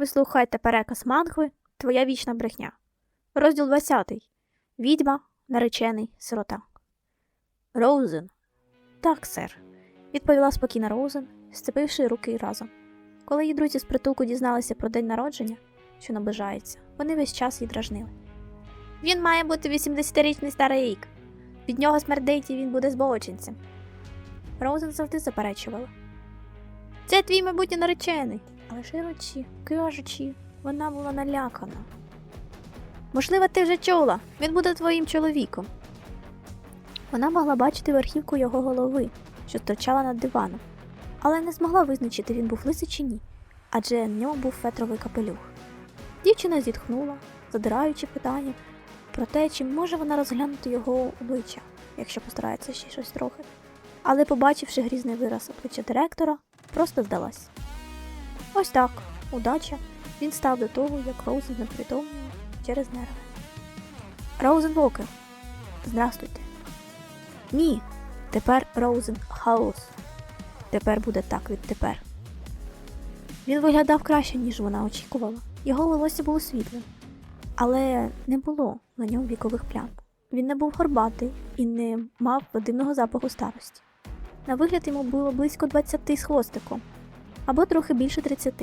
Ви слухайте переказ мангви Твоя вічна брехня. Розділ 20. Відьма, наречений, сирота. Роузен. Так, сер, відповіла спокійна Роузен, сцепивши руки разом. Коли її друзі з притулку дізналися про день народження, що наближається, вони весь час її дражнили. Він має бути 80-річний старий рік. Від нього смердить і він буде збочинцем. Роузен завжди заперечувала. Це твій майбутній наречений. Але широчі, кажучи, вона була налякана. Можливо, ти вже чула, він буде твоїм чоловіком. Вона могла бачити верхівку його голови, що стирчала над диваном, але не змогла визначити, він був лисий чи ні, адже на ньому був фетровий капелюх. Дівчина зітхнула, задираючи питання про те, чи може вона розглянути його обличчя, якщо постарається ще щось трохи. Але, побачивши грізний вираз обличчя директора, просто здалась. Ось так, удача. Він став до того, як Роузен непритомніла через нерви. Роузен Вокер. Здрастуйте. Ні. Тепер Роузен Хаус. Тепер буде так відтепер. Він виглядав краще, ніж вона очікувала. Його волосся було світлим, але не було на ньому вікових плям. Він не був горбатий і не мав дивного запаху старості. На вигляд йому було близько 20 з хвостиком, або трохи більше 30.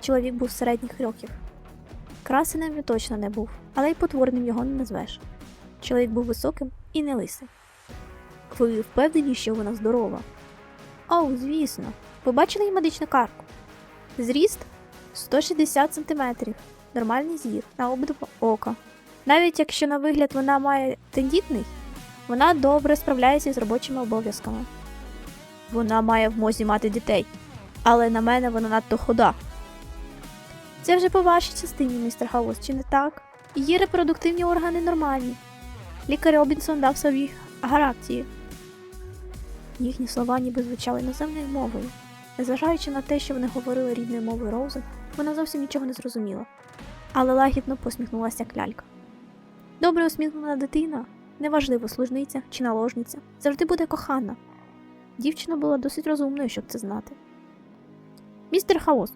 Чоловік був середніх років. Красеним він точно не був, але й потворним його не назвеш. Чоловік був високим і не лисим. Ви впевнені, що вона здорова? Оу, звісно. Побачили її медичну картку. Зріст 160 см, нормальний зір на обидва ока. Навіть якщо на вигляд вона має тендітний, вона добре справляється з робочими обов'язками. Вона має в мозі мати дітей, але на мене вона надто худа. Це вже по вашій частині, містер Хаус, чи не так? Її репродуктивні органи нормальні. Лікар Робінсон дав собі гарантії. Їхні слова ніби звучали іноземною мовою. Незважаючи на те, що вони говорили рідною мовою Роузи, вона зовсім нічого не зрозуміла, але лагідно посміхнулася як лялька. Добре усміхнена дитина, неважливо, служниця чи наложниця, завжди буде кохана. Дівчина була досить розумною, щоб це знати. Містер Хаус,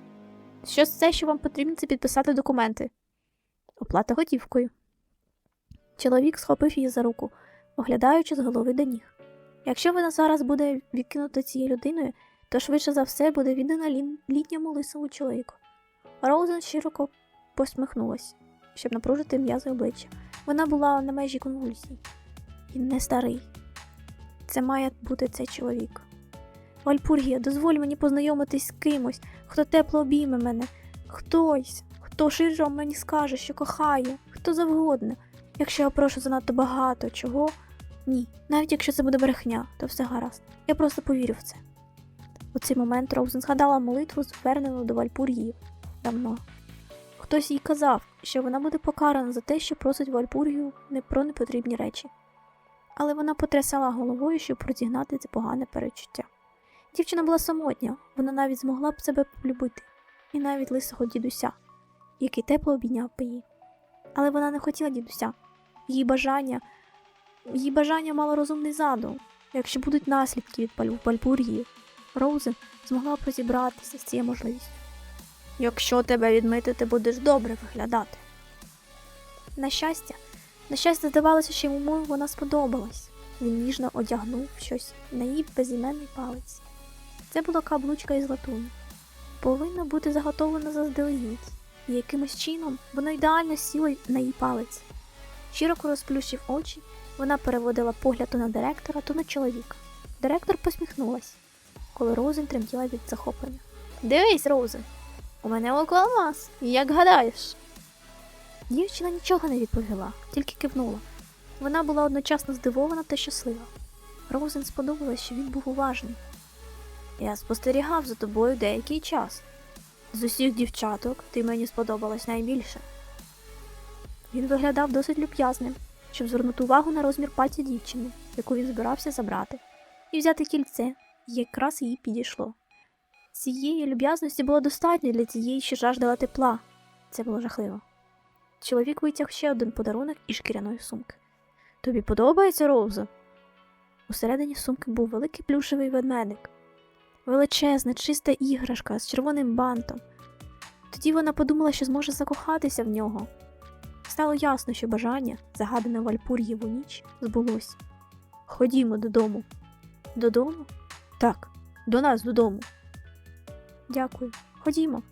що все, що вам потрібно, це підписати документи. Оплата готівкою. Чоловік схопив її за руку, оглядаючи з голови до ніг. Якщо вона зараз буде відкинута цією людиною, то швидше за все буде віддана лі- літньому лисому чоловіку. Роузен широко посміхнулась, щоб напружити м'язи обличчя. Вона була на межі конвульсій. Він не старий. Це має бути цей чоловік. Вальпургія, дозволь мені познайомитись з кимось, хто тепло обійме мене, хтось, хто широ мені скаже, що кохає, хто завгодно. Якщо я прошу занадто багато, чого? Ні. Навіть якщо це буде брехня, то все гаразд. Я просто повірю в це. У цей момент Роузен згадала молитву, звернену до Вальпургії давно. Хтось їй казав, що вона буде покарана за те, що просить Вальпургію не про непотрібні речі. Але вона потрясала головою, щоб розігнати це погане перечуття. Дівчина була самотня, вона навіть змогла б себе полюбити, і навіть лисого дідуся, який тепло обійняв би її. Але вона не хотіла дідуся. Її бажання, її бажання мало розумний задум. Якщо будуть наслідки від палю Вальпургії, Роузен змогла б розібратися з цією можливістю. Якщо тебе відмити, ти будеш добре виглядати. На щастя, на щастя, здавалося, що йому вона сподобалась. Він ніжно одягнув щось на її безіменний палець. Це була каблучка із латуні. Повинна бути заготовлена заздалегідь, і якимось чином воно ідеально сіло на її палець. Широко розплющив очі, вона переводила погляд то на директора, то на чоловіка. Директор посміхнулась, коли Роузен тремтіла від захоплення. Дивись, Роузен, у мене око алмаз, як гадаєш? Дівчина нічого не відповіла, тільки кивнула. Вона була одночасно здивована та щаслива. Роузен сподобалось, що він був уважний. Я спостерігав за тобою деякий час. З усіх дівчаток ти мені сподобалась найбільше. Він виглядав досить люб'язним, щоб звернути увагу на розмір пальця дівчини, яку він збирався забрати, і взяти кільце, якраз їй підійшло. Цієї люб'язності було достатньо для тієї, що жаждала тепла. Це було жахливо. Чоловік витяг ще один подарунок із шкіряної сумки. Тобі подобається Роуза? Усередині сумки був великий плюшевий ведмедик. Величезна, чиста іграшка з червоним бантом. Тоді вона подумала, що зможе закохатися в нього. Стало ясно, що бажання, загадане в Альпур'єву ніч, збулось. Ходімо додому. Додому? Так, до нас додому. Дякую. Ходімо.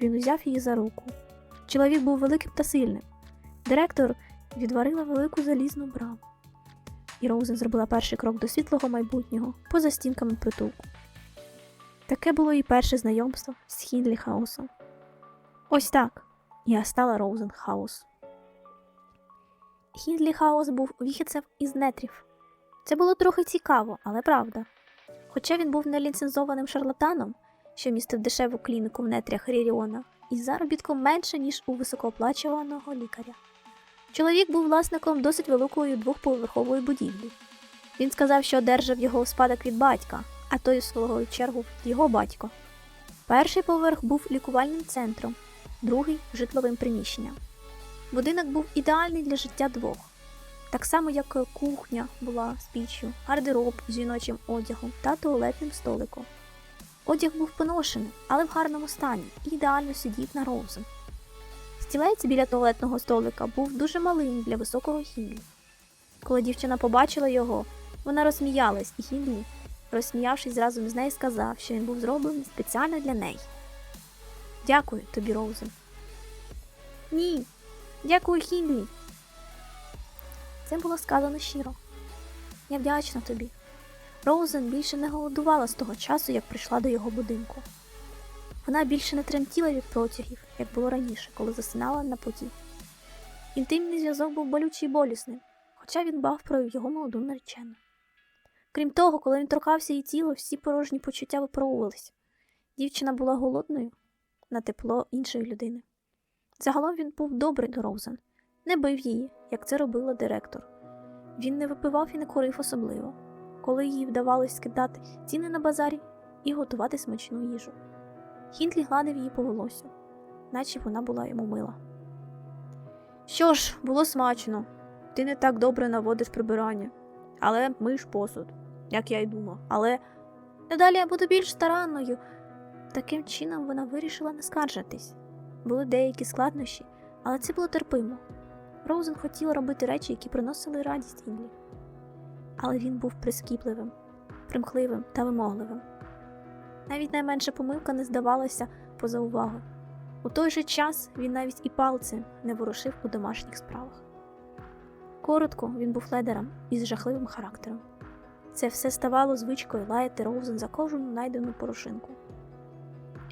Він узяв її за руку. Чоловік був великим та сильним. Директор відварила велику залізну браму. І Роузен зробила перший крок до світлого майбутнього поза стінками притулку. Таке було і перше знайомство з Хінлі Хаусом. Ось так я стала Роузен Хаус. Хінлі Хаус був вихідцем із нетрів. Це було трохи цікаво, але правда. Хоча він був неліцензованим шарлатаном, що містив дешеву клініку в нетрях Ріріона, із заробітком менше, ніж у високооплачуваного лікаря. Чоловік був власником досить великої двохповерхової будівлі. Він сказав, що одержав його у спадок від батька, а той, у свого чергу, його батько. Перший поверх був лікувальним центром, другий житловим приміщенням. Будинок був ідеальний для життя двох, так само, як кухня була з піччю, гардероб з жіночим одягом та туалетним столиком. Одяг був поношений, але в гарному стані і ідеально сидів на Роузен. Стілець біля туалетного столика був дуже малим для високого Хінлі. Коли дівчина побачила його, вона розсміялась, і Хінлі, розсміявшись разом з нею, сказав, що він був зроблений спеціально для неї. Дякую тобі, Роузен. Ні, дякую, Хінлі. Це було сказано щиро. Я вдячна тобі. Роузен більше не голодувала з того часу, як прийшла до його будинку. Вона більше не тремтіла від протягів, як було раніше, коли засинала на поті. Інтимний зв'язок був болючий і болісним, хоча він бав про його молоду наречену. Крім того, коли він торкався її тіло, всі порожні почуття випаровувалися. Дівчина була голодною на тепло іншої людини. Загалом він був добрий до Роузен, не бив її, як це робила директор. Він не випивав і не курив особливо, коли їй вдавалось скидати ціни на базарі і готувати смачну їжу. Хінтлі гладив її по волосю, наче вона була йому мила. Що ж, було смачно. Ти не так добре наводиш прибирання, але миш посуд, як я й думав. Але надалі я буду більш старанною. Таким чином вона вирішила не скаржитись. Були деякі складнощі, але це було терпимо. Роузен хотіла робити речі, які приносили радість Інлі. Але він був прискіпливим, примхливим та вимогливим. Навіть найменша помилка не здавалася поза увагою. У той же час він навіть і палцем не ворушив у домашніх справах. Коротко, він був ледером із жахливим характером. Це все ставало звичкою лаяти Роузен за кожну найдену порошинку.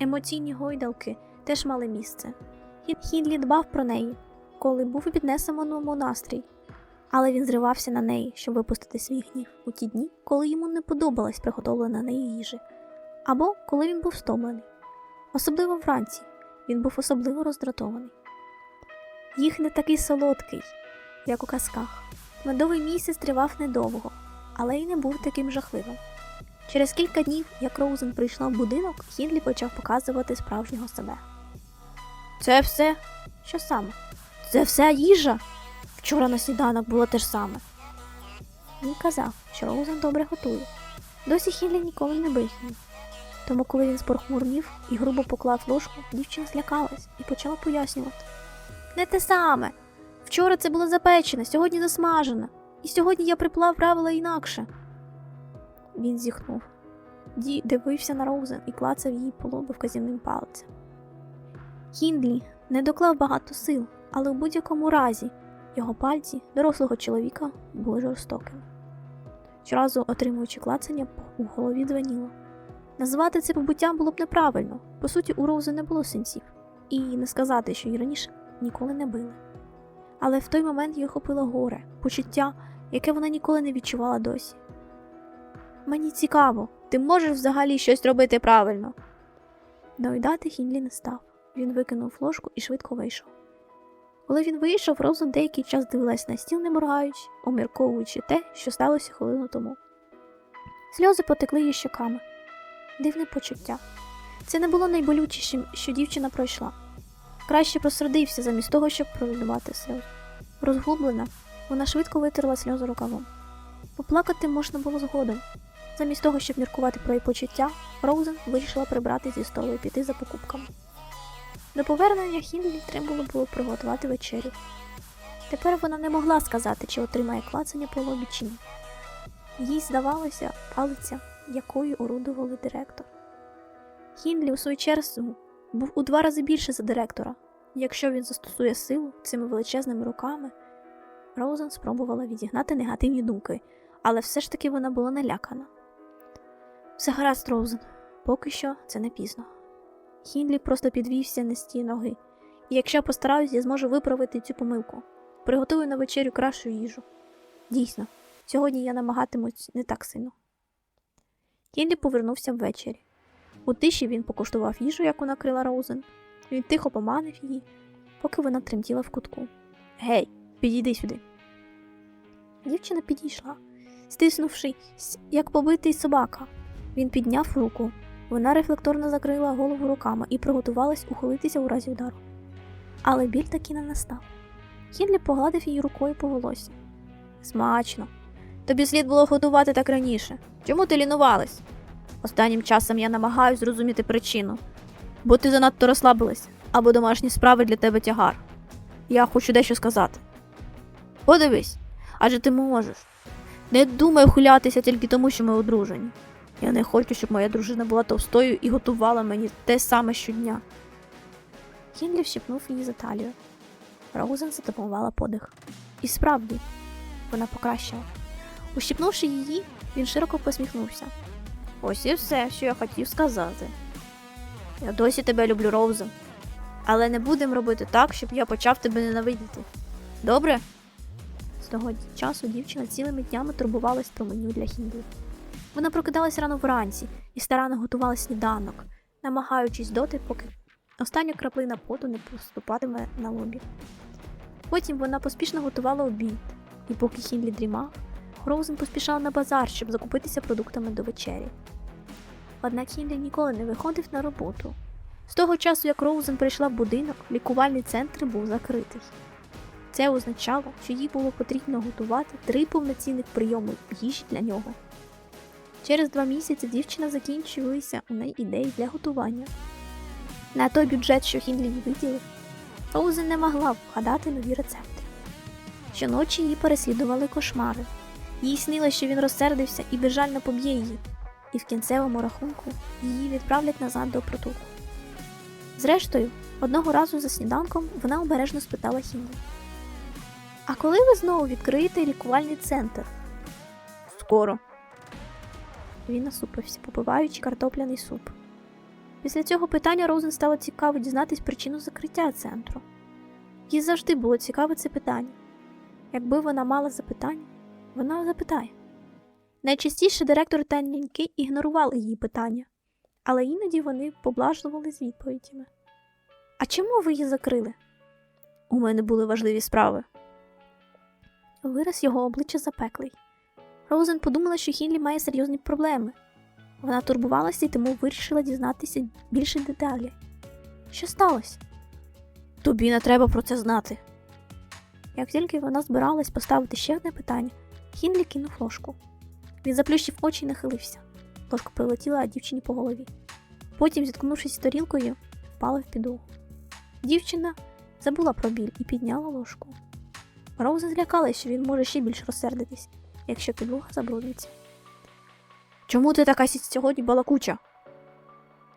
Емоційні гойдалки теж мали місце. Хінлі дбав про неї, коли був у піднесеному настрій, але він зривався на неї, щоб випустити свій гнів у ті дні, коли йому не подобалась приготовлена нею їжа, або коли він був стомлений. Особливо вранці він був особливо роздратований. Їх не такий солодкий, як у казках. Медовий місяць тривав недовго, але й не був таким жахливим. Через кілька днів, як Роузен прийшла в будинок, Хінлі почав показувати справжнього себе. Це все? Що саме? Це все їжа? Вчора на сніданок було те ж саме. Він казав, що Роузен добре готує. Досі Хінлі ніколи не бив. Тому, коли він спорхмурнів і грубо поклав ложку, дівчина злякалась і почала пояснювати. Не те саме. Вчора це було запечене, сьогодні засмажене, і сьогодні я приплав правила інакше. Він зіхнув. Ді дивився на Роузен і клацав її по лобу вказівним пальцем. Хіндлі не доклав багато сил, але в будь-якому разі його пальці дорослого чоловіка були жорстокими. Щоразу, отримуючи клацання, у голові дзвеніло. Назвати це побуттям було б неправильно, по суті, у Роузи не було синців, і не сказати, що її раніше ніколи не били. Але в той момент її охопило горе, почуття, яке вона ніколи не відчувала досі. Мені цікаво, ти можеш взагалі щось робити правильно. Доїдати Хінлі не став. Він викинув ложку і швидко вийшов. Коли він вийшов, Розун деякий час дивилась на стіл, не моргаючи, обмірковуючи те, що сталося хвилину тому. Сльози потекли її щоками. Дивне почуття. Це не було найболючішим, що дівчина пройшла. Краще просердився замість того, щоб проливати сльози. Розгублена, вона швидко витерла сльози рукавом. Поплакати можна було згодом. Замість того, щоб міркувати про її почуття, Роузен вирішила прибрати зі столу і піти за покупками. До повернення Хінлі треба було приготувати вечерю. Тепер вона не могла сказати, чи отримає клацання по лобі чи ні. Їй здавалося палиця, якою орудували директор. Хінлі, у свою чергу, був у два рази більше за директора. Якщо він застосує силу цими величезними руками, Роузен спробувала відігнати негативні думки, але все ж таки вона була налякана. Все гаразд, Роузен, поки що це не пізно. Хінлі просто підвівся на сті ноги, і якщо я постараюсь, я зможу виправити цю помилку. Приготую на вечерю кращу їжу. Дійсно, сьогодні я намагатимусь не так сильно. Хінлі повернувся ввечері. У тиші він покуштував їжу, яку накрила Роузен. Він тихо поманив її, поки вона тремтіла в кутку. Гей, підійди сюди. Дівчина підійшла, стиснувшись, як побитий собака. Він підняв руку. Вона рефлекторно закрила голову руками і приготувалась ухилитися у разі удару. Але біль таки не настав. Хінлі погладив її рукою по волосі. Смачно. Тобі слід було готувати так раніше. Чому ти лінувалась? Останнім часом я намагаюся зрозуміти причину. Бо ти занадто розслабилась, або домашні справи для тебе тягар. Я хочу дещо сказати. Подивись, адже ти можеш. Не думай ухилятися тільки тому, що ми одружені. Я не хочу, щоб моя дружина була товстою і готувала мені те саме щодня. Хінлі вщипнув її за талію. Роузен затамувала подих. І справді, вона покращила. Ущипнувши її, він широко посміхнувся. Ось і все, що я хотів сказати. Я досі тебе люблю, Роузен. Але не будемо робити так, щоб я почав тебе ненавидіти. Добре? З того часу дівчина цілими днями турбувалась про меню для Хінлі. Вона прокидалась рано вранці і старанно готувала сніданок, намагаючись доти, поки остання краплина поту не поступатиме на лобі. Потім вона поспішно готувала обід, і поки Хінлі дрімав, Роузен поспішав на базар, щоб закупитися продуктами до вечері. Однак Хінлі ніколи не виходив на роботу. З того часу, як Роузен прийшла в будинок, лікувальний центр був закритий. Це означало, що їй було потрібно готувати три повноцінних прийоми їжі для нього. Через два місяці дівчина закінчилися у неї ідеї для готування. На той бюджет, що Хінлі їй виділив, Роузен не могла вгадати нові рецепти. Щоночі її переслідували кошмари. Їй снилося, що він розсердився і безжально поб'є її, і в кінцевому рахунку її відправлять назад до притулку. Зрештою, одного разу за сніданком вона обережно спитала Хінлі. А коли ви знову відкриєте лікувальний центр? Скоро. Він насупився, попиваючи картопляний суп. Після цього питання Роузен стало цікаво дізнатись причину закриття центру. Їй завжди було цікаве це питання. Якби вона мала запитання, вона запитає. Найчастіше директор та ліньки ігнорували її питання, але іноді вони поблажливали з відповідями. А чому ви її закрили? У мене були важливі справи. Вираз його обличчя запеклий. Роузен подумала, що Хінлі має серйозні проблеми. Вона турбувалася і тому вирішила дізнатися більше деталей. Що сталося? Тобі не треба про це знати. Як тільки вона збиралась поставити ще одне питання, Хінлі кинув ложку. Він заплющив очі і нахилився. Ложка прилетіла дівчині по голові. Потім, зіткнувшись тарілкою, впала в підлогу. Дівчина забула про біль і підняла ложку. Роуза злякалась, що він може ще більше розсердитись, якщо підлога забрудниться. Чому ти така сьогодні балакуча?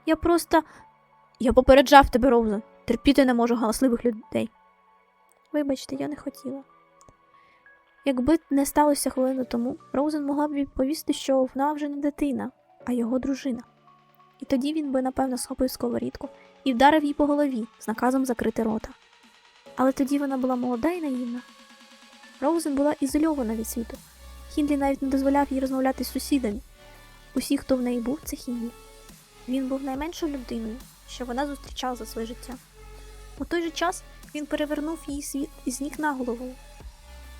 Я просто. Я попереджав тебе, Роуза. Терпіти не можу галасливих людей. Вибачте, я не хотіла. Якби не сталося хвилину тому, Роузен могла б відповісти, що вона вже не дитина, а його дружина. І тоді він би, напевно, схопив сковорідку і вдарив їй по голові з наказом закрити рота. Але тоді вона була молода і наївна. Роузен була ізольована від світу. Хінлі навіть не дозволяв їй розмовляти з сусідами. Усі, хто в неї був, це Хінлі. Він був найменшою людиною, що вона зустрічала за своє життя. У той же час він перевернув її світ із ніг на голову.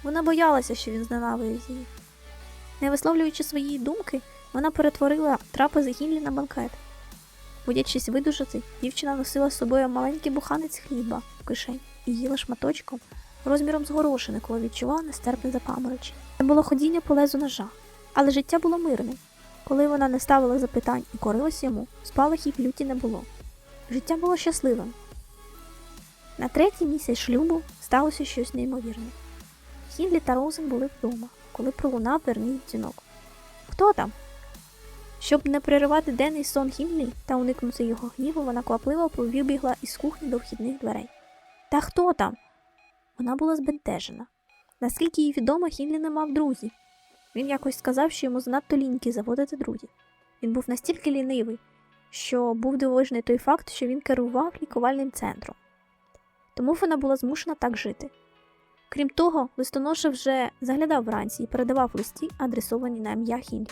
Вона боялася, що він зненавидить її. Не висловлюючи свої думки, вона перетворила трапези Хінлі на банкет. Боячись видужати, дівчина носила з собою маленький буханець хліба в кишень і їла шматочком розміром з горошини, коли відчувала нестерпне запаморочення. Це було ходіння по лезу ножа, але життя було мирним. Коли вона не ставила запитань і корилась йому, спалахів люті не було. Життя було щасливим. На третій місяць шлюбу сталося щось неймовірне. Хінлі та Роузен були вдома, коли пролунав дверний дзвінок. Хто там? Щоб не переривати денний сон Хінлі та уникнути його гніву, вона квапливо вибігла із кухні до вхідних дверей. Та хто там? Вона була збентежена. Наскільки їй відомо, Хінлі не мав друзів. Він якось сказав, що йому занадто ліньки заводити друзів. Він був настільки лінивий, що був дивовижний той факт, що він керував лікувальним центром. Тому вона була змушена так жити. Крім того, листоноша вже заглядав вранці і передавав листі, адресовані на ім'я Хінлі.